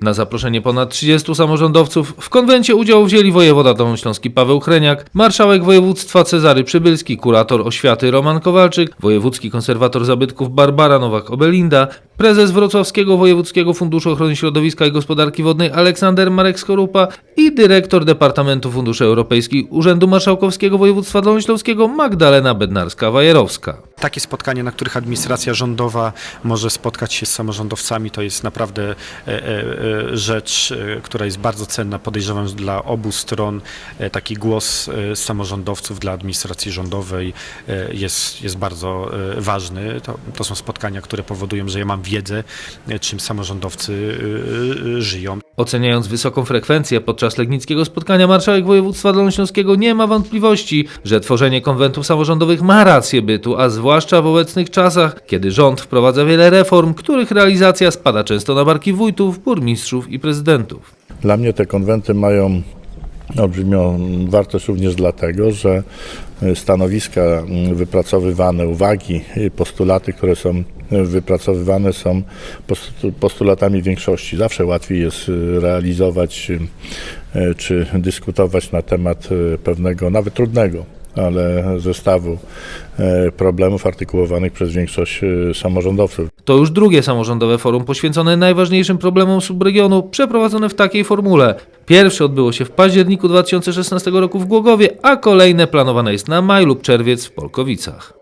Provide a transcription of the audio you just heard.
Na zaproszenie ponad 30 samorządowców w konwencie udział wzięli wojewoda dolnośląski Paweł Chreniak, marszałek województwa Cezary Przybylski, kurator oświaty Roman Kowalczyk, wojewódzki konserwator zabytków Barbara Nowak-Obelinda, prezes Wrocławskiego Wojewódzkiego Funduszu Ochrony Środowiska i Gospodarki Wodnej Aleksander Marek Skorupa i dyrektor Departamentu Funduszy Europejskich Urzędu Marszałkowskiego Województwa Dolnośląskiego Magdalena Bednarska-Wajerowska. Takie spotkania, na których administracja rządowa może spotkać się z samorządowcami, to jest naprawdę e, e, e, rzecz, która jest bardzo cenna. Podejrzewam, dla obu stron taki głos samorządowców dla administracji rządowej jest, jest bardzo ważny. To, to są spotkania, które powodują, że ja mam wiedzę, czym samorządowcy żyją. Oceniając wysoką frekwencję podczas legnickiego spotkania, marszałek województwa dolnośląskiego nie ma wątpliwości, że tworzenie konwentów samorządowych ma rację bytu, a zwłaszcza w obecnych czasach, kiedy rząd wprowadza wiele reform, których realizacja spada często na barki wójtów, burmistrzów i prezydentów. Dla mnie te konwenty mają olbrzymią wartość również dlatego, że stanowiska wypracowywane, uwagi, postulaty, które są wypracowywane są postu- postulatami większości. Zawsze łatwiej jest y, realizować y, y, czy dyskutować na temat pewnego, nawet trudnego, ale zestawu problemów artykułowanych przez większość samorządowców. To już drugie samorządowe forum poświęcone najważniejszym problemom subregionu, przeprowadzone w takiej formule. Pierwsze odbyło się w październiku 2016 roku w Głogowie, a kolejne planowane jest na maj lub czerwiec w Polkowicach.